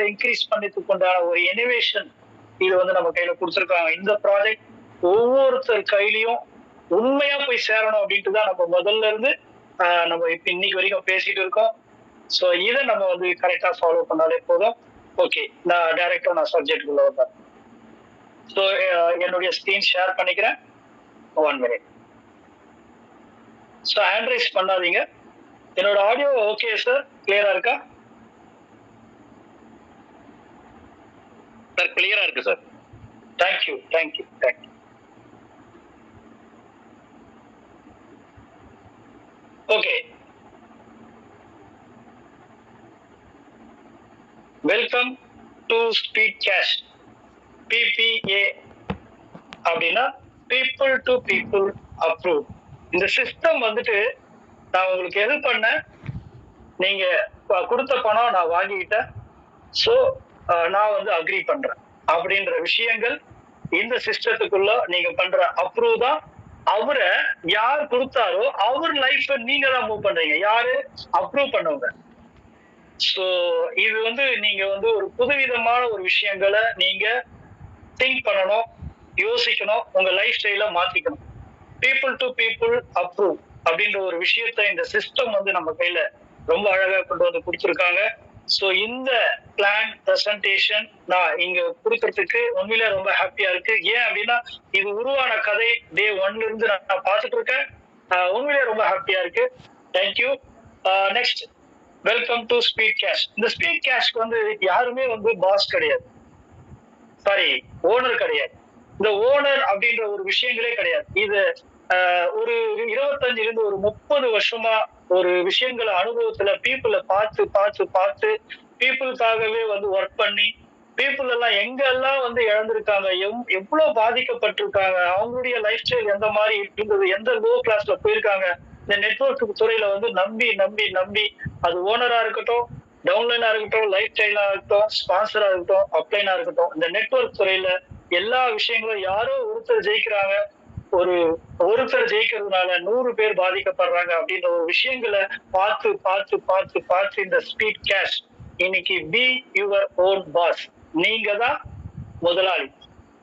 சேல இன்க்ரீஸ் பண்ணதுக்கு உண்டான ஒரு இனோவேஷன் இது வந்து நம்ம கையில கொடுத்துருக்காங்க. இந்த ப்ராஜெக்ட் ஒவ்வொருத்தர் கையிலயும் உண்மையா போய் சேரணும் அப்படின்ட்டு தான் நம்ம முதல்ல இருந்து நம்ம இப்ப இன்னைக்கு வரைக்கும் பேசிட்டு இருக்கோம். ஸோ இதை நம்ம வந்து கரெக்டா ஃபாலோ பண்ணாலே போதும். ஓகே நான் டைரக்டா நான் சப்ஜெக்ட் உள்ள வந்தேன் ஸோ என்னுடைய ஸ்க்ரீன் ஷேர் பண்ணிக்கிறேன். One minute so hand raise பண்ணாதீங்க. என்னோட ஆடியோ ஓகே சார் கிளியரா இருக்கா? சார் கிளியரா இருக்கு sir thank you thank you thank you okay welcome to Speed Cash PPA அப்படின்னா பீப்புள் டு பீப்புள் அப்ரூவ் இந்த சிஸ்டம் வந்துட்டு நான் உங்களுக்கு எது பண்ண நீங்க கொடுத்த பணம் நான் வாங்கிக்கிட்டேன். ஸோ நான் வந்து அக்ரி பண்றேன். அப்படின்ற விஷயங்கள் இந்த சிஸ்டத்துக்குள்ள நீங்க பண்ற அப்ரூவ் தான். அவரை யார் கொடுத்தாரோ அவர் லைஃப் நீங்க தான் மூவ் பண்றீங்க. யாரு? அப்ரூவ் பண்ணவங்க. ஸோ இது வந்து நீங்க வந்து ஒரு புதுவிதமான ஒரு விஷயங்களை நீங்க திங்க் பண்ணணும் யோசிக்கணும் உங்க லைஃப் ஸ்டைல மாத்திக்கணும். பீப்புள் டு பீப்புள் அப்ரூவ் அப்படின்ற ஒரு விஷயத்த இந்த சிஸ்டம் வந்து நம்ம கையில ரொம்ப அழகா கொண்டு வந்து கொடுத்துருக்காங்க. ஸோ இந்த பிளான் ப்ரெசன்டேஷன் நான் இங்க கொடுக்கறதுக்கு உண்மையிலே ரொம்ப ஹாப்பியா இருக்கு. ஏன் அப்படின்னா இது உருவான கதை டே ஒன்ல இருந்து நான் நான் பார்த்துட்டு இருக்கேன் உண்மையிலே ரொம்ப ஹாப்பியா இருக்கு. Thank you next welcome to Speed Cash இந்த ஸ்பீட் கேஷ்க்கு வந்து யாருமே வந்து பாஸ் கிடையாது. சாரி ஓனர் கிடையாது. இந்த ஓனர் அப்படின்ற ஒரு விஷயங்களே கிடையாது. இது ஒரு இருபத்தஞ்சுல இருந்து ஒரு முப்பது வருஷமா ஒரு விஷயங்களை அனுபவத்துல பீப்புளை பார்த்து பார்த்து பார்த்து பீப்புளுக்காகவே வந்து ஒர்க் பண்ணி பீப்புள் எல்லாம் எங்கெல்லாம் வந்து இழந்திருக்காங்க எவ்- எவ்வளவு பாதிக்கப்பட்டிருக்காங்க அவங்களுடைய லைஃப் ஸ்டைல் எந்த மாதிரி இருந்தது எந்த லோ கிளாஸ்ல போயிருக்காங்க இந்த நெட்ஒர்க் துறையில வந்து நம்பி நம்பி நம்பி அது ஓனரா இருக்கட்டும் டவுன்லைனா இருக்கட்டும் லைஃப் ஸ்டைலா இருக்கட்டும் ஸ்பான்சரா இருக்கட்டும் அப்ளைனா இருக்கட்டும் இந்த நெட்வொர்க் துறையில எல்லா விஷயங்களும் யாரோ ஒருத்தர் ஜெயிக்கிறாங்க ஒரு ஒருத்தர் ஜெயிக்கிறதுனால நூறு பேர் பாதிக்கப்படுறாங்க அப்படின்ற ஒரு விஷயங்களை பார்த்து பார்த்து பார்த்து பார்த்து இந்த ஸ்பீட் கேஷ் இன்னைக்கு பி யுவர் ஓன் பாஸ் நீங்க தான் முதலாளி.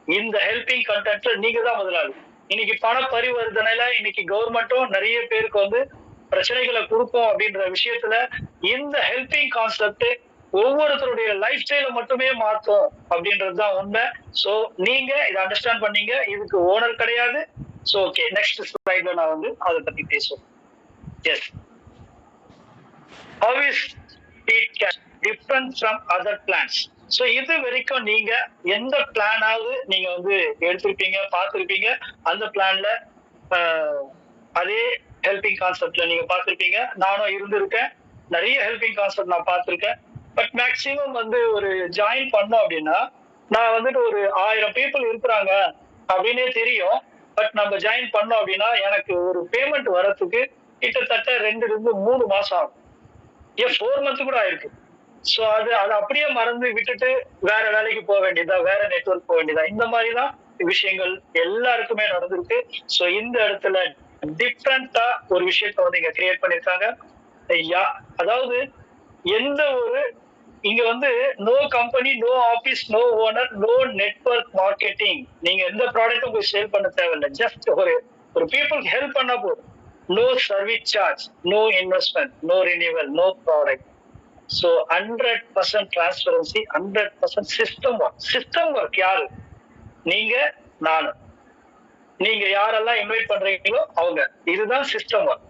இந்த ஹெல்பிங் கண்டென்ட்ல நீங்க தான் முதலாளி. இன்னைக்கு பண பரிவர்த்தனையில இன்னைக்கு கவர்மெண்ட்டும் நிறைய பேருக்கு வந்து பிரச்சனைகளை கொடுக்கும் அப்படின்ற விஷயத்துல இந்த ஹெல்பிங் கான்செப்ட் ஒவ்வொருத்தருடைய லைஃப் ஸ்டைல மட்டுமே மாத்தும் அப்படின்றது தான் உண்மை. ஸோ நீங்க இதை அண்டர்ஸ்டாண்ட் பண்ணீங்க. இதுக்கு ஓனர் கிடையாது. ஸோ ஓகே நெக்ஸ்ட் ஸ்லைட்ல நான் வந்து அதை பத்தி பேசுவேன் yes how is Speed Cash different from other plans so இது வரைக்கும் நீங்க எந்த பிளானாவது நீங்க வந்து எடுத்திருப்பீங்க பார்த்துருப்பீங்க. அந்த பிளான்ல அதே ஹெல்பிங் கான்செப்ட்ல நீங்க பார்த்துருப்பீங்க. நானும் இருந்திருக்கேன். நிறைய ஹெல்பிங் கான்செப்ட் நான் பார்த்துருக்கேன். பட் மேக்சிமம் வந்து ஒரு ஜாயின் பண்ணோம் அப்படின்னா நான் வந்துட்டு ஒரு ஆயிரம் பீப்புள் இருக்கிறாங்க அப்படின்னே தெரியும். பட் நம்ம ஜாயின் பண்ணோம் அப்படின்னா எனக்கு ஒரு பேமெண்ட் வரத்துக்கு கிட்டத்தட்ட ரெண்டுல இருந்து மூணு மாசம் ஆகும். ஏன் ஃபோர் மந்த் கூட ஆயிருக்கு. ஸோ அது அது அப்படியே மறந்து விட்டுட்டு வேற வேலைக்கு போக வேண்டியதா வேற நெட்வொர்க் போக வேண்டியதா இந்த மாதிரி தான் விஷயங்கள் எல்லாருக்குமே நடந்திருக்கு. ஸோ இந்த இடத்துல டிஃப்ரெண்டா ஒரு விஷயத்த வந்து இங்க கிரியேட் பண்ணிருக்காங்க. ஐயா அதாவது எந்த ஒரு இங்க வந்து no company no office no owner no network marketing நீங்க எந்த ப்ராடக்ட்டும் போய் சேல் பண்ண தேவையில்லை. ஜஸ்ட் ஒரு ஒரு பீப்புளுக்கு ஹெல்ப் பண்ணா போதும். No service charge no investment no renewal no product so hundred percent transparency hundred percent system work system work யாரு? நீங்க நானும் நீங்க யாரெல்லாம் இன்வைட் பண்றீங்களோ அவங்க. இதுதான் சிஸ்டம் ஒர்க்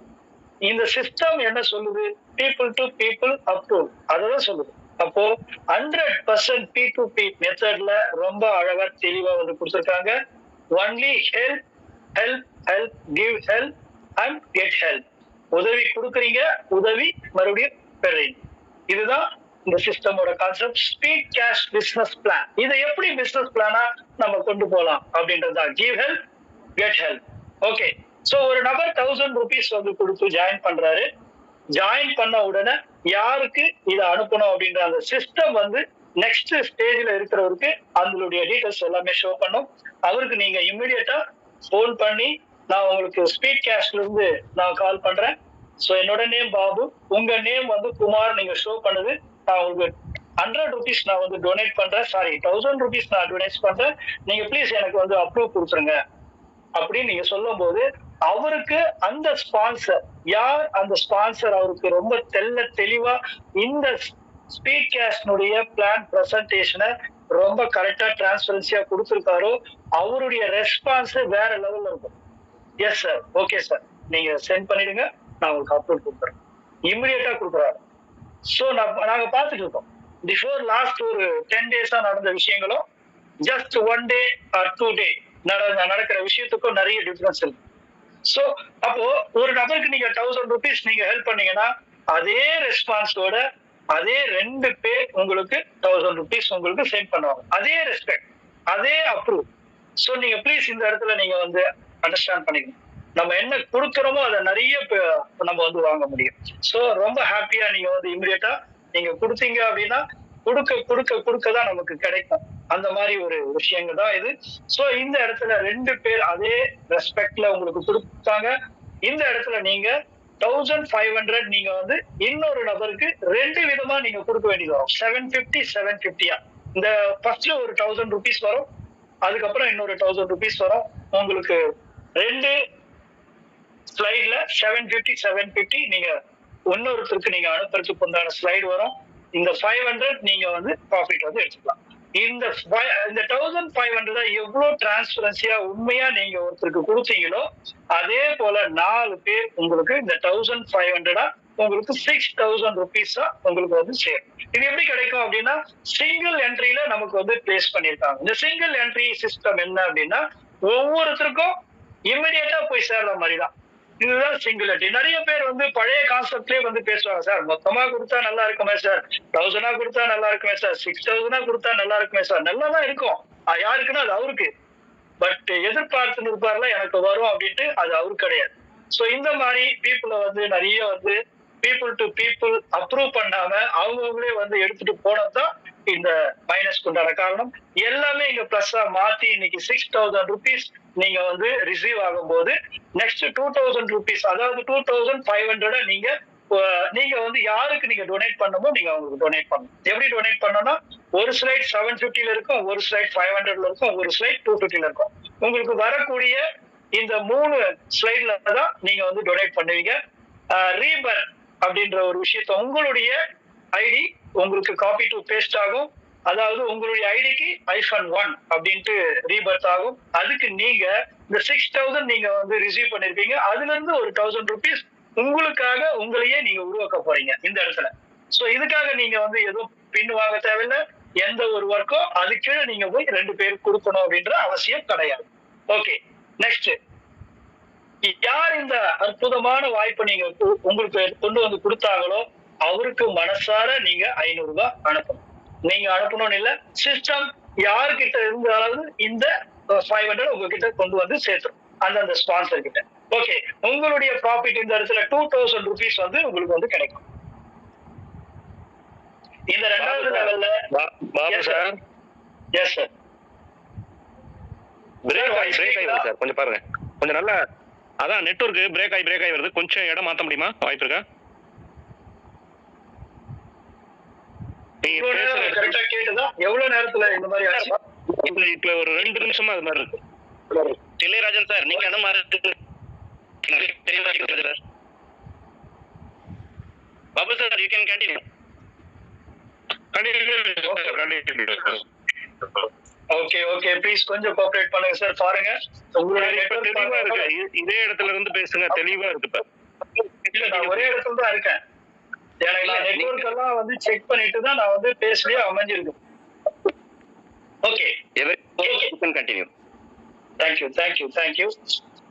இந்த சிஸ்டம் என்ன சொல்லுது? பீப்புள் டு பீப்புள் அப்ரூவல் அதை தான் சொல்லுது. அப்போ hundred percent B to B மெத்தட்ல ரொம்ப அழகா தெளிவா வந்து கொடுத்துருக்காங்க. Only help help help give help and get help உதவி கொடுக்குறீங்க உதவி மறுபடியும் பெறுறீங்க. இதுதான் இந்த சிஸ்டமோட concept Speed Cash business plan இதை எப்படி பிசினஸ் பிளானா நம்ம கொண்டு போகலாம் அப்படின்றது தான். Give help get help okay so ஒரு நபர் தௌசண்ட் ருபீஸ் வந்து கொடுத்து ஜாயின் பண்றாரு. ஜாயின் பண்ண உடனே யாருக்கு இதை அனுப்பணும் அப்படின்ற அந்த சிஸ்டம் வந்து நெக்ஸ்ட் ஸ்டேஜ்ல இருக்கிறவருக்கு அதனுடைய டீட்டெயில்ஸ் எல்லாமே ஷோ பண்ணும். அவருக்கு நீங்க இம்மிடியட்டா ஃபோன் பண்ணி நான் உங்களுக்கு ஸ்பீட் கேஷ்ல இருந்து நான் கால் பண்றேன். ஸோ என்னோட நேம் பாபு. உங்க நேம் வந்து குமார் நீங்க ஷோ பண்ணுது. நான் உங்களுக்கு ஹண்ட்ரட் ருபீஸ் நான் வந்து டொனேட் பண்றேன். சாரி தௌசண்ட் ருபீஸ் நான் டொனேட் பண்றேன். நீங்க ப்ளீஸ் எனக்கு வந்து அப்ரூவ் கொடுத்துருங்க. அப்படின்னு நீங்க சொல்லும் போது அவருக்கு அந்த ஸ்பான்சர் யார் அந்த ஸ்பான்சர் அவருக்கு ரொம்ப தெல்ல தெளிவா இந்த ஸ்பீட் கேஸ்னுடைய பிளான் பிரசன்டேஷனை ரொம்ப கரெக்டா டிரான்ஸ்பரன்சியா கொடுத்துருக்காரோ அவருடைய ரெஸ்பான்ஸ் வேற லெவல்ல இருக்கும். எஸ் சார் ஓகே சார் நீங்க சென்ட் பண்ணிடுங்க. நான் உங்களுக்கு அப்ரூவ் கொடுக்குறேன் இமிடியேட்டா கொடுக்குறாரு. ஸோ நாங்க பார்த்துட்டு இருக்கோம். பிஃபோர் லாஸ்ட் ஒரு டென் டேஸா நடந்த விஷயங்களும் just one day or two day நடக்கிற விஷயத்துக்கும் நிறைய டிஃபரன்ஸ் இருக்கு. சோ அப்போ ஒரு நபருக்கு நீங்க தௌசண்ட் ருபீஸ் நீங்க ஹெல்ப் பண்ணீங்கன்னா அதே ரெஸ்பான்ஸோட அதே ரெண்டு பேர் உங்களுக்கு தௌசண்ட் ருபீஸ் உங்களுக்கு சென்ட் பண்ணுவாங்க. அதே ரெஸ்பெக்ட் அதே அப்ரூவ் ஸோ நீங்க ப்ளீஸ் இந்த இடத்துல நீங்க வந்து அண்டர்ஸ்டாண்ட் பண்ணிக்கணும். நம்ம என்ன கொடுக்குறோமோ அதை நிறைய நம்ம வந்து வாங்க முடியும். ஸோ ரொம்ப ஹாப்பியா நீங்க வந்து இமிடியட்டா நீங்க கொடுத்தீங்க அப்படின்னா கொடுக்க கொடுக்க கொடுக்க தான் நமக்கு கிடைக்கும். அந்த மாதிரி ஒரு விஷயங்கள் தான் இது. ஸோ இந்த இடத்துல ரெண்டு பேர் அதே ரெஸ்பெக்ட்ல உங்களுக்கு கொடுத்தாங்க. இந்த இடத்துல நீங்க தௌசண்ட் ஃபைவ் ஹண்ட்ரட் நீங்க வந்து இன்னொரு நபருக்கு ரெண்டு விதமா நீங்க கொடுக்க வேண்டியது வரும். செவன் பிப்டி செவன் பிப்டியா இந்த ஃபர்ஸ்ட்ல ஒரு தௌசண்ட் ருபீஸ் வரும். அதுக்கப்புறம் இன்னொரு தௌசண்ட் ருபீஸ் வரும். உங்களுக்கு ரெண்டு ஸ்லைட்ல செவன் பிப்டி செவன் பிப்டி நீங்க இன்னொருத்தருக்கு நீங்க அனுப்புறதுக்கு உண்டான ஸ்லைடு வரும். இந்த ஃபைவ் ஹண்ட்ரட் நீங்க வந்து ப்ராஃபிட் வந்து எடுத்துக்கலாம். இந்த இந்த தௌசண்ட் ஃபைவ் ஹண்ட்ரட் எவ்வளவு டிரான்ஸ்பரன்சியா உண்மையா நீங்க ஒருத்தருக்கு கொடுத்தீங்களோ அதே போல நாலு பேர் உங்களுக்கு இந்த தௌசண்ட் ஃபைவ் ஹண்ட்ரடா உங்களுக்கு சிக்ஸ் தௌசண்ட் ருபீஸா உங்களுக்கு வந்து சேரும் இது எப்படி கிடைக்கும் அப்படின்னா சிங்கிள் என்ட்ரியில நமக்கு வந்து பிளேஸ் பண்ணியிருக்காங்க. இந்த சிங்கிள் என்ட்ரி சிஸ்டம் என்ன அப்படின்னா ஒவ்வொருத்தருக்கும் இமிடியேட்டா போய் சேர்ற மாதிரி தான் இதுதான் சிங்குலரிட்டி நிறைய பேர் வந்து பழைய கான்செப்ட்லயே வந்து பேசுவாங்க சார் மொத்தமா கொடுத்தா நல்லா இருக்குமே சார். தௌசண்டா கொடுத்தா நல்லா இருக்குமே சார். சிக்ஸ் தௌசண்டா கொடுத்தா நல்லா இருக்குமே சார். நல்லா தான் இருக்கும். யாருக்குன்னா அது அவருக்கு. பட் எதிர்பார்த்து இருப்பார்ல எனக்கு வரும் அப்படின்ட்டு அது அவரு கிடையாது. சோ இந்த மாதிரி பீப்புளை வந்து நிறைய வந்து பீப்புள் டு பீப்புள் அப்ரூவ் பண்ணாம அவங்கவுங்களே வந்து எடுத்துட்டு போனதுதான் இந்த மைனஸ் உண்டான காரணம். எல்லாமே இங்க பிளஸ்ஸா மாத்தி இன்னைக்கு சிக்ஸ் தௌசண்ட் ருபீஸ் நீங்க வந்து ரிசீவ் ஆகும்போது நெக்ஸ்ட் டூ தௌசண்ட் ருபீஸ் அதாவது டூ தௌசண்ட் ஃபைவ் ஹண்ட்ரட நீங்க நீங்க வந்து யாருக்கு நீங்க டொனேட் பண்ணமோ நீங்க அவங்களுக்கு டொனேட் பண்ணணும். எப்படி டொனேட் பண்ணணும்னா ஒரு ஸ்லைட் செவன் ஃபிஃப்டில இருக்கும் ஒரு ஸ்லைட் ஃபைவ் ஹண்ட்ரட்ல இருக்கும் ஒரு ஸ்லைட் டூ ஃபிஃப்டில இருக்கும். உங்களுக்கு வரக்கூடிய இந்த மூணு ஸ்லைட்ல தான் நீங்க வந்து டொனேட் பண்ணுவீங்க. ரீபர் அப்படின்ற ஒரு விஷயத்த உங்களுடைய ஐடி உங்களுக்கு காப்பி டு பேஸ்ட் ஆகும். அதாவது உங்களுடைய ஐடிக்கு ஐஃபன் ஒன் அப்படின்ட்டு ரீபர்த் ஆகும். அதுக்கு நீங்க இந்த சிக்ஸ் தௌசண்ட் நீங்க வந்து ரிசீவ் பண்ணிருப்பீங்க. அதுல இருந்து ஒரு தௌசண்ட் ருபீஸ் உங்களுக்காக உங்களையே நீங்க உருவாக்க போறீங்க இந்த இடத்துல. சோ இதுக்காக நீங்க வந்து எதுவும் பின் வாங்க தேவையில்லை. எந்த ஒரு ஒர்க்கோ அது கீழே நீங்க போய் ரெண்டு பேருக்கு கொடுக்கணும் அப்படின்ற அவசியம் கிடையாது. ஓகே நெக்ஸ்ட் யார் இந்த அற்புதமான வாய்ப்பை நீங்க உங்களுக்கு கொண்டு வந்து கொடுத்தாங்களோ அவருக்கு மனசார நீங்க ஐநூறு ரூபாய் அனுப்பணும். நீங்க அனுப்பணும்னு இல்ல. சிஸ்டம் யார்கிட்ட இருந்தாலும் இந்த ஃபைவ் ஹண்ட்ரட் உங்ககிட்ட கொண்டு வந்து சேர்த்துரும். அந்தந்த ஸ்பான்சர் கிட்ட. ஓகே உங்களுடைய ப்ராஃபிட் இந்த இடத்துல டூ தௌசண்ட் ருபீஸ் வந்து உங்களுக்கு வந்து கிடைக்கும். இந்த ரெண்டாவது லெவல்ல எஸ் சார். பிரேக் ஆகி பிரேக் ஆகி சார். கொஞ்சம் பாருங்க. கொஞ்சம் நல்லா அதான் நெட்வொர்க் பிரேக் ஆகி பிரேக் ஆகி வருது. கொஞ்சம் இடம் மாத்த முடியுமா? வாய்ப்பு இருக்கா? கரெக்டா கேட்டுதா? எவ்வளவு நேரத்துல இந்த மாதிரி ஆச்சு? இப்ப இப்ப ஒரு ரெண்டு நிமிஷமா அது மாதிரி இருக்கு. தில்லைராஜன் சார் நீங்க அந்த மாதிரி இருக்கு. தெளிவா இருக்குது sir. Babu sir you can continue okay okay please கொஞ்சம் கோஆபரேட் பண்ணுங்க சார் பாருங்க தெளிவா இருக்கு? இதே இடத்துல இருந்து பேசுங்க தெளிவா இருக்கு இல்ல நான் ஒரே இடத்துல தான் இருக்கேன். எனக்கு நெட்வொர்க் எல்லாம் வந்து செக் பண்ணிட்டு தான் நான் வந்து பேசவே அமைஞ்சிருக்கு. Okay continue thank you thank you thank you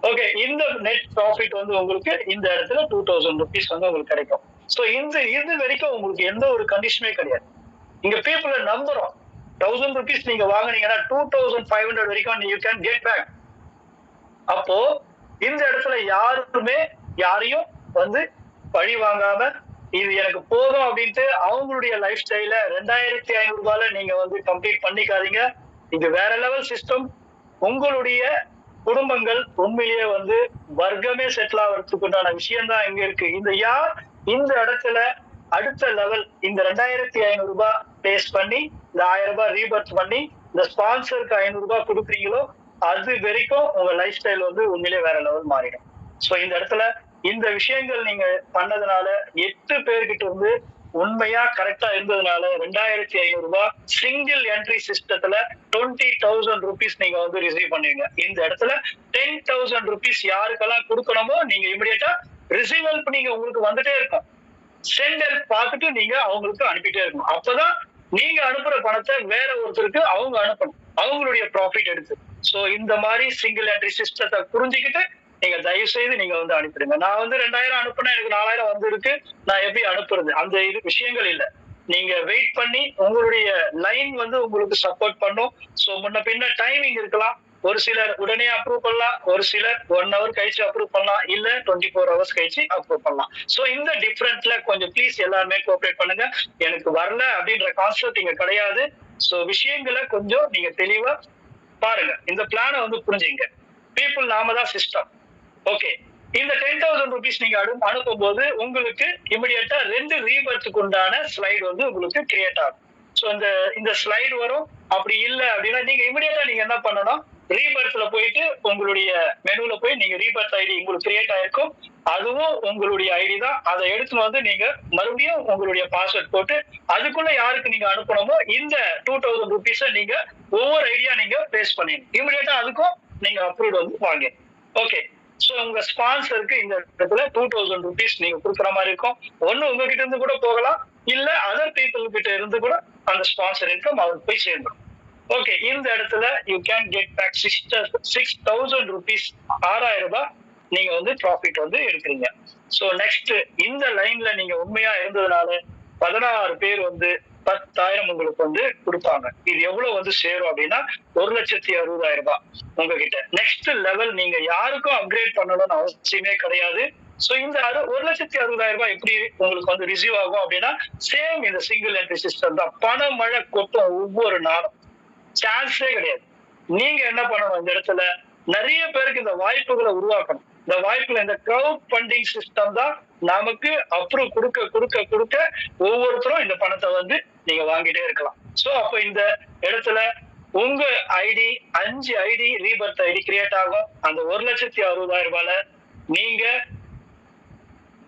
okay இந்த நெட் ப்ராஃபிட் வந்து உங்களுக்கு இந்த இடத்துல டூ தௌசண்ட் ருபீஸ் வந்து உங்களுக்கு கிடைக்கும். ஸோ இந்த இது வரைக்கும் உங்களுக்கு எந்த ஒரு கண்டிஷனுமே கிடையாது. இங்க பீப்புளை நம்புறோம் தௌசண்ட் ருபீஸ் நீங்க வாங்குனீங்கன்னா டூ தௌசண்ட் ஃபைவ் ஹண்ட்ரட் வரைக்கும் யூ கேன் கெட் பேக் அப்போ இந்த இடத்துல யாருமே யாரையும் வந்து பழி வாங்காம இது எனக்கு போதும் அப்படின்ட்டு அவங்களுடைய லைஃப் ஸ்டைல ரெண்டாயிரத்தி ஐநூறு ரூபாயில நீங்க வந்து கம்ப்ளீட் பண்ணிக்காதீங்க. இது வேற லெவல் சிஸ்டம் உங்களுடைய குடும்பங்கள் உண்மையிலேயே வந்து வர்க்கமே செட்டில் ஆகிறதுக்கு உண்டான விஷயம் தான் இங்க இருக்கு. இந்த யார் இந்த இடத்துல அடுத்த லெவல் இந்த ரெண்டாயிரத்தி ஐநூறு ரூபாய் பேஸ் பண்ணி இந்த ஆயிரம் ரூபாய் ரீபர்த் பண்ணி இந்த ஸ்பான்சருக்கு ஐநூறு ரூபாய் கொடுக்குறீங்களோ அது வரைக்கும் உங்க லைஃப் ஸ்டைல் வந்து உண்மையிலே வேற லெவல் மாறிடும். சோ இந்த இடத்துல இந்த விஷயங்கள் நீங்க பண்ணதுனால எட்டு பேர்கிட்ட இருந்து உண்மையா கரெக்டா இருந்ததுனால ரெண்டாயிரத்தி ஐநூறு ரூபாய் சிங்கிள் என்ட்ரி சிஸ்டத்துல டுவெண்ட்டி தௌசண்ட் ருபீஸ் நீங்க வந்து ரிசீவ் பண்ணுவீங்க. இந்த இடத்துல டென் தௌசண்ட் ருபீஸ் யாருக்கெல்லாம் கொடுக்கணுமோ நீங்க இமிடியேட்டா ரிசீவல் நீங்க உங்களுக்கு வந்துட்டே இருக்கும். சென்டர் பார்த்துட்டு நீங்க அவங்களுக்கு அனுப்பிட்டே இருக்கணும். அப்பதான் நீங்க அனுப்புற பணத்தை வேற ஒருத்தருக்கு அவங்க அனுப்பணும். அவங்களுடைய ப்ராஃபிட் எடுத்து. சோ இந்த மாதிரி சிங்கிள் என்ட்ரி சிஸ்டத்தை புரிஞ்சுக்கிட்டு நீங்க தயவு செய்து நீங்க வந்து அனுப்பிடுங்க. நான் வந்து ரெண்டாயிரம் அனுப்புனா எனக்கு நாலாயிரம் வந்து இருக்கு நான் எப்படி அனுப்புறது? அந்த இது விஷயங்கள் இல்ல. நீங்க வெயிட் பண்ணி உங்களுடைய லைன் வந்து உங்களுக்கு சப்போர்ட் பண்ணும். சோ முன்ன பின்ன டைமிங் இருக்கலாம். ஒரு சிலர் உடனே அப்ரூவ் பண்ணலாம். ஒரு சிலர் ஒன் ஹவர் கழிச்சு அப்ரூவ் பண்ணலாம். இல்ல டுவெண்ட்டி ஃபோர் ஹவர்ஸ் கழிச்சு அப்ரூவ் பண்ணலாம். சோ இந்த டிஃபரன்ஸ்ல கொஞ்சம் ப்ளீஸ் எல்லாருமே கோஆப்ரேட் பண்ணுங்க. எனக்கு வரல அப்படின்ற கான்செப்ட் இங்க கிடையாது. சோ விஷயங்களை கொஞ்சம் நீங்க தெளிவா பாருங்க. இந்த பிளானை வந்து புரிஞ்சுங்க. பீப்புள் நாம தான் சிஸ்டம் ஓகே இந்த டென் தௌசண்ட் ருபீஸ் நீங்க அனு அனுப்பும் போது உங்களுக்கு இமிடியட்டா ரெண்டு ரீபர்த்துக்கு உண்டான ஸ்லைடு வந்து உங்களுக்கு கிரியேட் ஆகும். ஸோ இந்த இந்த ஸ்லைடு வரும். அப்படி இல்லை அப்படின்னா நீங்க இமிடியட்டா நீங்க என்ன பண்ணணும்? ரீபர்த்ல போயிட்டு உங்களுடைய மெனுல போய் நீங்க ரீபர்த் ஐடி உங்களுக்கு கிரியேட் ஆயிருக்கும். அதுவும் உங்களுடைய ஐடி தான். அதை எடுத்துட்டு வந்து நீங்க மறுபடியும் உங்களுடைய பாஸ்வேர்ட் போட்டு அதுக்குள்ள யாருக்கு நீங்க அனுப்பணுமோ இந்த டூ தௌசண்ட் ருபீஸ நீங்க ஒவ்வொரு ஐடியா நீங்க பேஸ் பண்ணிடணும். இமிடியட்டா அதுக்கும் நீங்க அப்ரூவ் வந்து வாங்க ஓகே ஸோ உங்க ஸ்பான்சருக்கு இந்த இடத்துல டூ தௌசண்ட் ருபீஸ் நீங்க கொடுக்குற மாதிரி இருக்கும். ஒன்னு உங்ககிட்ட இருந்து கூட போகலாம். இல்ல அதர் பீப்புள் கிட்ட இருந்து கூட அந்த ஸ்பான்சர் இன்கம் அவருக்கு போய் சேர்ந்துடும் ஓகே இந்த இடத்துல you can get back six six thousand rupees ஆறாயிரம் ரூபாய் நீங்க வந்து ப்ராஃபிட் வந்து எடுக்கிறீங்க. சோ நெக்ஸ்ட் இந்த லைன்ல நீங்க உண்மையா இருந்ததுனால பதினாறு பேர் வந்து பத்தாயிரம் உங்களுக்கு வந்து கொடுப்பாங்க. இது எவ்வளவு வந்து சேரும் அப்படின்னா ஒரு லட்சத்தி அறுபதாயிரம் ரூபாய் உங்ககிட்ட. நெக்ஸ்ட் லெவல் நீங்க யாருக்கும் அப்கிரேட் பண்ணணும்னு அவசியமே கிடையாது. சோ இந்த ஒரு லட்சத்தி அறுபதாயிரம் ரூபாய் எப்படி உங்களுக்கு வந்து ரிசீவ் ஆகும் அப்படின்னா சேம் இந்த சிங்கிள் என்ட்ரி சிஸ்டம் தான். பண மழை கொட்டும் ஒவ்வொரு நாளும். சான்ஸே கிடையாது. நீங்க என்ன பண்ணணும் இந்த இடத்துல? நிறைய பேருக்கு இந்த வாய்ப்புகளை உருவாக்கணும். இந்த வாய்ப்புல இந்த கிரவுட் ஃபண்டிங் சிஸ்டம் தான் நமக்கு அப்ரூவ் கொடுக்க கொடுக்க கொடுக்க ஒவ்வொருத்தரும் இந்த பணத்தை வந்து நீங்க வாங்கிட்டே இருக்கலாம். சோ அப்ப இந்த இடத்துல உங்க ஐடி அஞ்சு ஐடி ரீபர்த் ஐடி கிரியேட் ஆகும். அந்த ஒரு லட்சத்தி அறுபதாயிரம் ரூபாயில நீங்க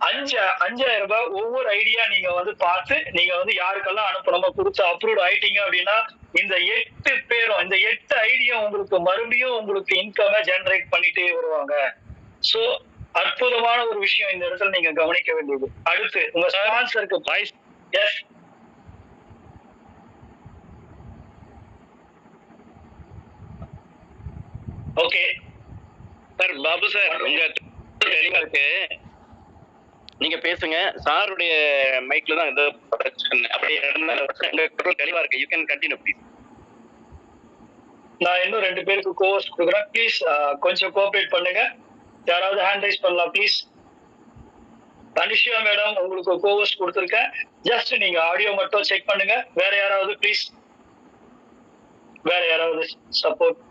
அஞ்சு அஞ்சாயிரம் ரூபாய் ஒவ்வொரு ஐடியா நீங்க வந்து பார்த்து நீங்க வந்து யாருக்கெல்லாம் அனுப்பணுமோ? கொடுத்து அப்ரூவ் ஆயிட்டீங்க அப்படின்னா இந்த எட்டு பேரும் இந்த எட்டு ஐடியா உங்களுக்கு மறுபடியும் உங்களுக்கு இன்கம ஜெனரேட் பண்ணிட்டே வருவாங்க. சோ அற்புதமான ஒரு விஷயம் இந்த இடத்துல நீங்க கவனிக்க வேண்டியது. அடுத்து உங்க ஸ்பான்சருக்கு yes okay sir Babu sir உங்க தெளிவா இருக்கு. நீங்க பேசுங்க. சாருடைய மைக்ல தான் ஏதோ பிரச்சனை அப்படியே உங்க குரல் தெளிவா இருக்கு. யூ கேன் கண்டினியூ ப்ளீஸ் நான் இன்னும் ரெண்டு பேருக்கு கோர்ஸ் கொடுக்குறேன். ப்ளீஸ் கொஞ்சம் கோஆபரேட் பண்ணுங்க. யாராவது ஹேண்ட் ரைஸ் பண்ணலாம் ப்ளீஸ் தனிஷியா மேடம் உங்களுக்கு கோவர்ஸ் கொடுத்துருக்கேன். ஜஸ்ட் நீங்க ஆடியோ மட்டும் செக் பண்ணுங்க. வேற யாராவது ப்ளீஸ் வேற யாராவது support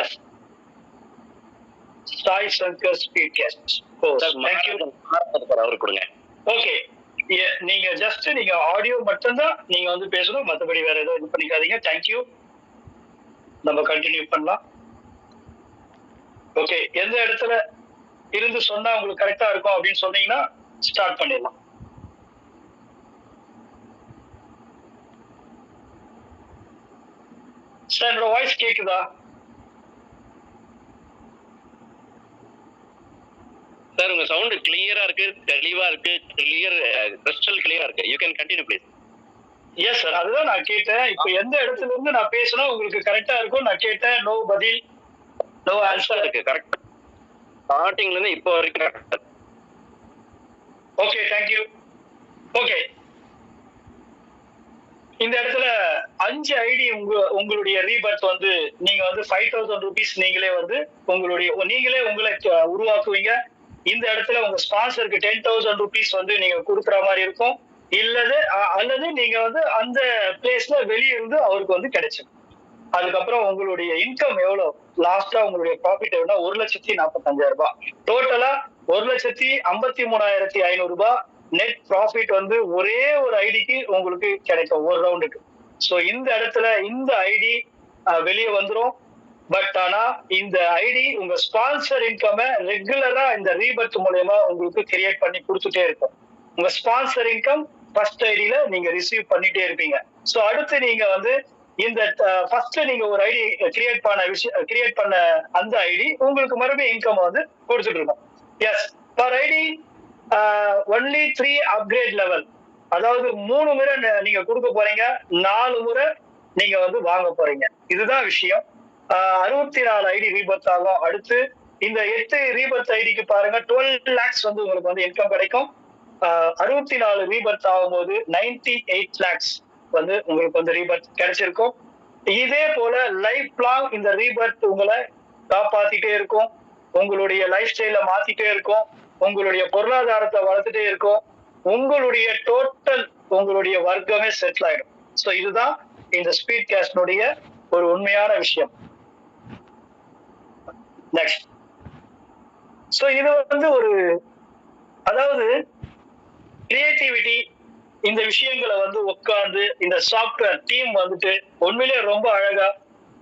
yes Sai Shankar speed thank you அவருக்கு கொடுங்க. ஓகே நீங்க ஜஸ்ட் நீங்க ஆடியோ மட்டும்தான் நீங்க வந்து பேசணும். மத்தபடி வேற எதுவும் இது பண்ணிக்காதீங்க. தேங்க்யூ நம்ம கண்டினியூ பண்ணலாம். ஓகே எந்த இடத்துல இருந்து சொன்னா உங்களுக்கு கரெக்டா இருக்கும் அப்படின்னு சொன்னீங்கன்னா ஸ்டார்ட் பண்ணிடலாம். சார் என்னோட வாய்ஸ் கேக்குதா? சார் உங்க சவுண்ட் கிளியரா இருக்கு தெளிவா இருக்கு கிளியர் கிறிஸ்டல் கிளியரா இருக்கு. You can continue please yes sir அதுதான் நான் கேட்டேன். இப்போ எந்த இடத்துல இருந்து நான் பேசினா உங்களுக்கு கரெக்டா இருக்கும்? நான் கேட்டேன் நோ பதில் நோ ஆன்சர் இருக்கு கரெக்ட் ஸ்டார்டிங்ல இருந்து இப்போ வரைக்கும். ஓகே தேங்க்யூ ஓகே இந்த இடத்துல அஞ்சு ஐடி உங்க உங்களுடைய ரீபர்த் வந்து நீங்க வந்து ஃபைவ் தௌசண்ட் ருபீஸ் நீங்களே வந்து உங்களுடைய நீங்களே உங்களை உருவாக்குவீங்க. இந்த இடத்துல உங்க ஸ்பான்சருக்கு டென் தௌசண்ட் ருபீஸ் வந்து நீங்க கொடுக்குற மாதிரி இருக்கும். இல்லது அல்லது நீங்க வந்து அந்த பிளேஸ்ல வெளியிருந்து அவருக்கு வந்து கிடைச்சிடும் அதுக்கப்புறம் உங்களுடைய இன்கம் எவ்வளவு லாஸ்டா உங்களுடைய ப்ராஃபிட் எவ்வளோ? ஒரு லட்சத்தி நாற்பத்தஞ்சாயிரம் ரூபாய். டோட்டலா ஒரு லட்சத்தி ஐம்பத்தி மூணாயிரத்தி ஐநூறு ரூபாய். நெட் ப்ராஃபிட் வந்து ஒரே ஒரு ஐடிக்கு உங்களுக்கு கிடைக்கும் ஒரு ரவுண்டுக்கு ஸோ இந்த இடத்துல இந்த ஐடி வெளியே வந்துரும். பட் ஆனா இந்த ஐடி உங்க ஸ்பான்சர் இன்கம் ரெகுலரா இந்த ரீபர்த் மூலயமா உங்களுக்கு கிரியேட் பண்ணி கொடுத்துட்டே இருக்கும். உங்க ஸ்பான்சர் இன்கம் ஃபர்ஸ்ட் ஐடியில நீங்க ரிசீவ் பண்ணிட்டே இருப்பீங்க. ஸோ அடுத்து நீங்க வந்து இந்த ஃபர்ஸ்ட் நீங்க ஒரு ஐடி கிரியேட் பண்ண விஷயம் கிரியேட் பண்ண அந்த ஐடி உங்களுக்கு மறுபடியும் இன்கம் வந்து கொடுத்துட்டு இருக்கும். Yes per ID only three upgrade level அதாவது மூணு முறை நீங்க கொடுக்க போறீங்க நாலு முறை நீங்க வந்து வாங்க போறீங்க. இதுதான் விஷயம். அறுபத்தி நாலு ஐடி ரீபர்த் ஆகும். அடுத்து இந்த எட்டு ரீபர்த் ஐடிக்கு பாருங்க. டுவெல் லேக்ஸ் வந்து உங்களுக்கு வந்து இன்கம் கிடைக்கும். அறுபத்தி நாலு ரீபர்த் ஆகும்போது நைன்டி எயிட் லேக்ஸ் வந்து உங்களுக்கு வந்து ரீபர்த் கிடைச்சிருக்கும். இதே போல லைஃப் லாங் இந்த ரீபர்த் உங்களை காப்பாத்திட்டே இருக்கும். உங்களுடைய லைஃப் ஸ்டைல மாத்திட்டே இருக்கும். உங்களுடைய பொருளாதாரத்தை வளர்த்துட்டே இருக்கும். உங்களுடைய டோட்டல் உங்களுடைய வர்க்கமே செட்டில் ஆயிடும். ஸோ இதுதான் இந்த ஸ்பீட் கேஸ்டினுடைய ஒரு உண்மையான விஷயம். நெக்ஸ்ட் ஸோ இது வந்து ஒரு அதாவது கிரியேட்டிவிட்டி இந்த விஷயங்களை வந்து உட்கார்ந்து இந்த சாஃப்ட்வேர் டீம் வந்துட்டு உண்மையிலேயே ரொம்ப அழகா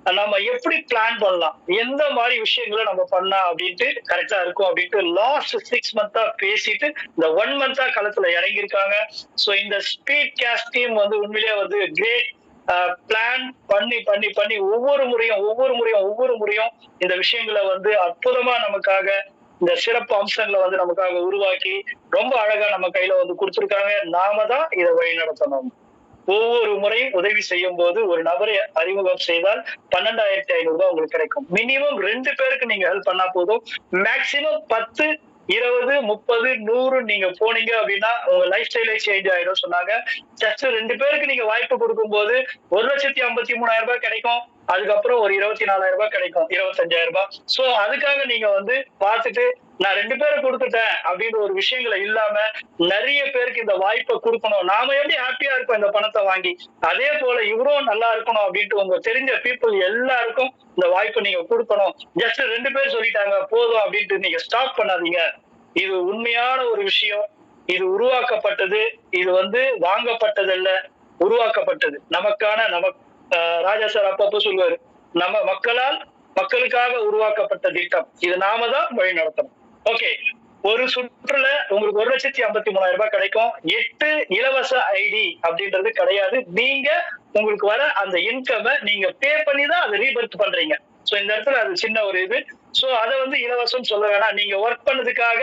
நம்ம எப்படி பிளான் பண்ணலாம்? எந்த மாதிரி விஷயங்களை நம்ம பண்ணா அப்படின்ட்டு கரெக்டா இருக்கும் அப்படின்ட்டு லாஸ்ட் சிக்ஸ் மந்தா பேசிட்டு இந்த ஒன் மந்தா களத்துல இறங்கியிருக்காங்க. ஸோ இந்த ஸ்பீட் கேஸ்ட் டீம் வந்து உண்மையிலேயே வந்து கிரேட் பிளான் பண்ணி பண்ணி பண்ணி ஒவ்வொரு முறையும் ஒவ்வொரு முறையும் ஒவ்வொரு முறையும் இந்த விஷயங்களை வந்து அற்புதமா நமக்காக இந்த சிறப்பு அம்சங்களை வந்து நமக்காக உருவாக்கி ரொம்ப அழகா நம்ம கையில வந்து கொடுத்துருக்காங்க. நாம தான் இதை வழி நடத்தணும் ஒவ்வொரு முறையும் உதவி செய்யும் போது ஒரு நபரை அறிமுகம் செய்தால் பன்னெண்டாயிரத்தி ஐநூறு ரூபாய் உங்களுக்கு கிடைக்கும். மினிமம் ரெண்டு பேருக்கு நீங்க ஹெல்ப் பண்ணா போதும். மேக்சிமம் பத்து இருபது முப்பது நூறு நீங்க போனீங்க அப்படின்னா உங்க லைஃப் ஸ்டைலே சேஞ்ச் ஆயிடும் சொன்னாங்க. ஜஸ்ட் ரெண்டு பேருக்கு நீங்க வாய்ப்பு கொடுக்கும் போது ஒரு லட்சத்தி ஐம்பத்தி மூணாயிரம் ரூபாய் கிடைக்கும். அதுக்கப்புறம் ஒரு இருபத்தி நாலாயிரம் ரூபாய் கிடைக்கும் இருபத்தஞ்சாயிரம் ரூபாய். சோ அதுக்காக நீங்க வந்து பார்த்துட்டு நான் ரெண்டு பேரை கொடுத்துட்டேன் அப்படின்ற ஒரு விஷயங்களை இல்லாம நிறைய பேருக்கு இந்த வாய்ப்பை கொடுக்கணும். நாம எப்படி ஹாப்பியா இருப்போம் இந்த பணத்தை வாங்கி? அதே போல இவரும் நல்லா இருக்கணும் அப்படின்ட்டு உங்க தெரிஞ்ச பீப்புள் எல்லாருக்கும் இந்த வாய்ப்பை நீங்க கொடுக்கணும். ஜஸ்ட் ரெண்டு பேர் சொல்லிட்டாங்க போதும் அப்படின்ட்டு நீங்க ஸ்டாப் பண்ணாதீங்க. இது உண்மையான ஒரு விஷயம். இது உருவாக்கப்பட்டது. இது வந்து வாங்கப்பட்டதல்ல உருவாக்கப்பட்டது. நமக்கான நமக்கு ராஜா சார் அப்பப்போ சொல்லுவாரு நம்ம மக்களால் மக்களுக்காக உருவாக்கப்பட்ட திட்டம். இது நாம தான் வழி நடத்தணும். ஓகே. ஒரு சுற்றுல உங்களுக்கு ஒரு லட்சத்தி ஐம்பத்தி மூணாயிரம் ரூபாய் கிடைக்கும். எட்டு இலவச ஐடி அப்படின்றது கிடையாது. நீங்க உங்களுக்கு வர அந்த இன்கமை நீங்க பே பண்ணி தான் அதை ரீபர்த் பண்றீங்க. சோ இந்த இடத்துல அது சின்ன ஒரு இது. சோ அதை வந்து இலவசம் சொல்ல வேணாம். நீங்க ஒர்க் பண்ணதுக்காக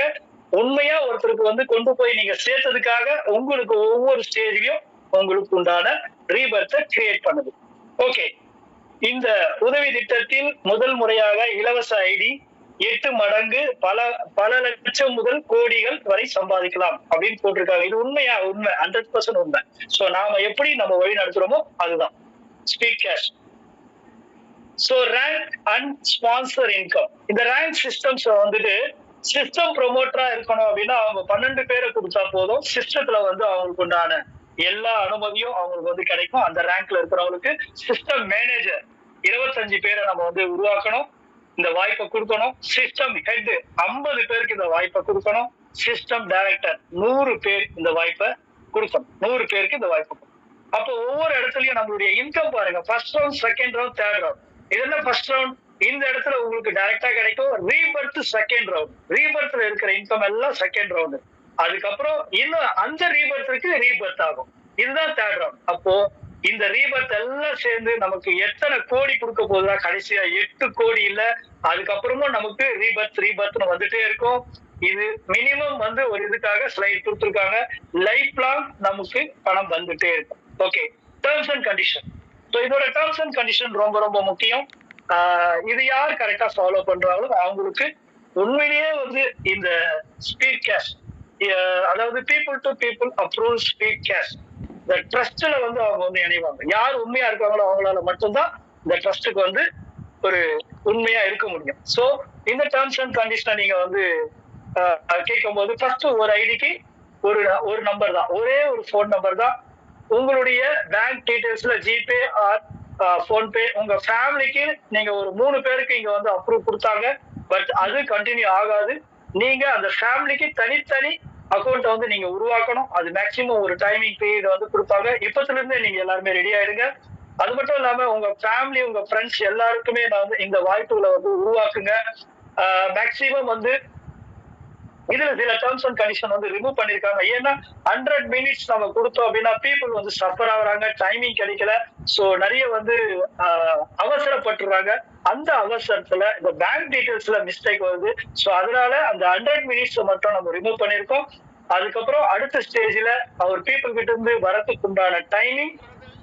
உண்மையா ஒருத்தருக்கு வந்து கொண்டு போய் நீங்க சேர்த்ததுக்காக உங்களுக்கு ஒவ்வொரு ஸ்டேஜ்லயும் உங்களுக்கு உண்டான ரீபர்த்தை கிரியேட் பண்ணுது. ஓகே. இந்த உதவி திட்டத்தில் முதல் முறையாக இலவச ஐடி எட்டு மடங்கு பல பல லட்சம் முதல் கோடிகள் வரை சம்பாதிக்கலாம் அப்படின்னு போட்டிருக்காங்க. இது உண்மையா? உண்மை. ஹண்ட்ரட் பர்சன்ட் உண்மை. சோ நாம எப்படி நம்ம வழி நடத்துறோமோ அதுதான். Speak cash so rank and sponsor income இந்த ரேங்க் சிஸ்டம்ஸ் வந்துட்டு சிஸ்டம் ப்ரொமோட்டரா இருக்கணும் அப்படின்னா அவங்க பன்னெண்டு பேரை கொடுத்தா போதும். சிஸ்டத்துல வந்து அவங்களுக்கு உண்டான எல்லா அனுமதியும் அவங்களுக்கு வந்து கிடைக்கும். அந்த ரேங்க்ல இருக்கிறவங்களுக்கு சிஸ்டம் மேனேஜர் இருபத்தஞ்சு பேரை நம்ம வந்து உருவாக்கணும். இந்த வாய்ப்பை கொடுக்கணும். சிஸ்டம் ஹெட் ஐம்பது பேருக்கு இந்த வாய்ப்பை கொடுக்கணும். சிஸ்டம் டைரக்டர் நூறு பேர் இந்த வாய்ப்பை கொடுக்கணும். நூறு பேருக்கு இந்த வாய்ப்பை கொடுக்கணும். அப்போ ஒவ்வொரு இடத்துலயும் நம்மளுடைய இன்கம் பாருங்க. First round second round third round இதெல்லாம் ஃபர்ஸ்ட் ரவுண்ட் இந்த இடத்துல உங்களுக்கு டைரக்டா கிடைக்கும். ரீபர்த் செகண்ட் ரவுண்ட் ரீபர்த்ல இருக்கிற இன்கம் எல்லாம் செகண்ட் ரவுண்ட் அதுக்கப்புறம் இன்னும் அந்த ரீபர்த்துக்கு ரீபர்த் ஆகும். இதுதான் தேர்ட் ரவுண்ட் அப்போ இந்த ரீபர்த் எல்லாம் சேர்ந்து நமக்கு எத்தனை கோடி கொடுக்க போகுதா கடைசியா எட்டு கோடி இல்ல. அதுக்கப்புறமும் நமக்கு ரீபர்த் ரீபர்த்னு வந்துட்டே இருக்கும். இது மினிமம் வந்து ஒரு இதுக்காக ஸ்லைட் கொடுத்துருக்காங்க. லைஃப் லாங் நமக்கு பணம் வந்துட்டே இருக்கும். Okay terms and condition so இதோட டேர்ம்ஸ் அண்ட் கண்டிஷன் ரொம்ப ரொம்ப முக்கியம். இது யார் கரெக்டா ஃபாலோ பண்றாங்களோ அவங்களுக்கு உண்மையிலேயே வந்து இந்த ஸ்பீட் கேஷ் அதாவது people to people approve Speed Cash இந்த ட்ரஸ்ட்ல வந்து அவங்க வந்து இணைவாங்க. யார் உண்மையா இருக்காங்களோ அவங்களால மட்டும்தான் இந்த ட்ரஸ்ட்டுக்கு வந்து ஒரு உண்மையா இருக்க முடியும். ஸோ இந்த டேர்ம்ஸ் அண்ட் கண்டிஷனை நீங்க வந்து கேட்கும் போது ஃபர்ஸ்ட் ஒரு ஐடிக்கு ஒரு ஒரு நம்பர் தான். ஒரே ஒரு ஃபோன் நம்பர் தான். உங்களுடைய பேங்க் டீடைல்ஸ்ல ஜிபே ஆர் ஃபோன்பே உங்க ஃபேமிலிக்கு நீங்க ஒரு மூணு பேருக்கு இங்க வந்து அப்ரூவ் கொடுத்தாங்க. பட் அது கண்டினியூ ஆகாது. நீங்க அந்த ஃபேமிலிக்கு தனித்தனி அக்கௌண்ட்டை வந்து நீங்க உருவாக்கணும். அது மேக்சிமம் ஒரு டைமிங் பீரியட் வந்து கொடுப்பாங்க. இப்பத்துல இருந்தே நீங்க எல்லாருமே ரெடி ஆயிடுங்க. அது மட்டும் இல்லாம உங்க ஃபேமிலி உங்க ஃப்ரெண்ட்ஸ் எல்லாருக்குமே நான் வந்து இந்த வாய்ப்புகளை வந்து உருவாக்குங்க. மேக்சிமம் வந்து இதுல சில டேர்ம்ஸ் அண்ட் கண்டிஷன் வந்து ரிமூவ் பண்ணிருக்காங்க. ஏன்னா ஹண்ட்ரட் மினிட்ஸ் நம்ம கொடுத்தோம் அப்படின்னா பீப்புள் வந்து சஃபர் ஆகுறாங்க டைமிங் கிடைக்கல. சோ நிறைய வந்து அவசரப்பட்டுறாங்க. அந்த அவசரத்துல இந்த பேங்க் டீடைல்ஸ்ல மிஸ்டேக் வருது. சோ அதனால அந்த ஹண்ட்ரட் மினிட்ஸ் மட்டும் நம்ம ரிமூவ் பண்ணிருக்கோம். அதுக்கப்புறம் அடுத்த ஸ்டேஜ்ல அவர் பீப்புள் கிட்ட இருந்து வரதுக்கு உண்டான டைமிங்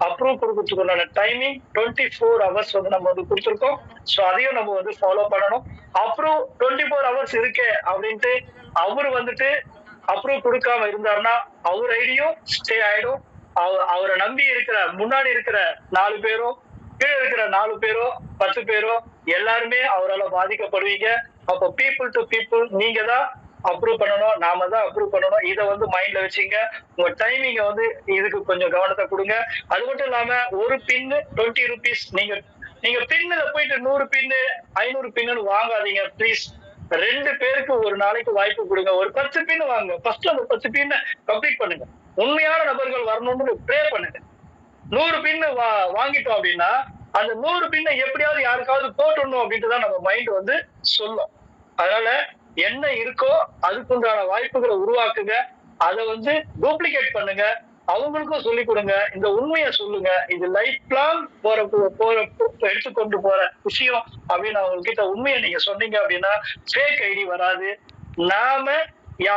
அப்ரூவ் கொடுக்கறதுக்குள்ளான டைமிங் டுவெண்ட்டி ஃபோர் ஹவர்ஸ் வந்து நம்ம வந்து கொடுத்துருக்கோம். ஸோ அதையும் நம்ம வந்து ஃபாலோ பண்ணணும். அப்ரூவ் டுவெண்ட்டி ஃபோர் ஹவர்ஸ் இருக்கே அப்படின்ட்டு அவர் வந்துட்டு அப்ரூவ் கொடுக்காம இருந்தாருன்னா அவர் ஐடியும் ஸ்டே ஆயிடும். அவ- அவரை நம்பி இருக்கிற முன்னாடி இருக்கிற நாலு பேரோ கீழே இருக்கிற நாலு பேரோ பத்து பேரோ எல்லாருமே அவரால பாதிக்கப்படுவீங்க. அப்போ பீப்புள் டு பீப்புள் நீங்க தான் அப்ரூவ் பண்ணணும் நாம தான் அப்ரூவ் பண்ணணும். இதை வந்து மைண்ட்ல வச்சுங்க. உங்க டைமிங்க வந்து இதுக்கு கொஞ்சம் கவனத்தை கொடுங்க. அது மட்டும் இல்லாம ஒரு பின்னு டுவெண்ட்டி ருபீஸ் நீங்க நீங்க பின்னுல போயிட்டு நூறு பின்னு ஐநூறு பின்னு வாங்காதீங்க ப்ளீஸ் ரெண்டு பேருக்கு ஒரு நாளைக்கு வாய்ப்பு கொடுங்க. ஒரு பத்து பின்னு வாங்க ஃபர்ஸ்ட் அந்த பத்து பின்ன கம்ப்ளீட் பண்ணுங்க. உண்மையான நபர்கள் வரணும்னு ப்ரே பண்ணுங்க. நூறு பின்னு வா வாங்கிட்டோம் அப்படின்னா அந்த நூறு பின்னை எப்படியாவது யாருக்காவது போட்டுடணும் அப்படின்ட்டு தான் நம்ம மைண்ட் வந்து சொல்லும். அதனால என்ன இருக்கோ அதுக்குண்டான வாய்ப்புகளை உருவாக்குங்க. அதை வந்து டூப்ளிகேட் பண்ணுங்க. அவங்களுக்கும் சொல்லி கொடுங்க. இந்த உண்மையை சொல்லுங்க. இது லைஃப் லாங் போற போற எடுத்துக்கொண்டு போற விஷயம் அப்படின்னு அவங்க கிட்ட உண்மையை நீங்க சொன்னீங்க அப்படின்னா ஃபேக் ஐடி வராது. நாம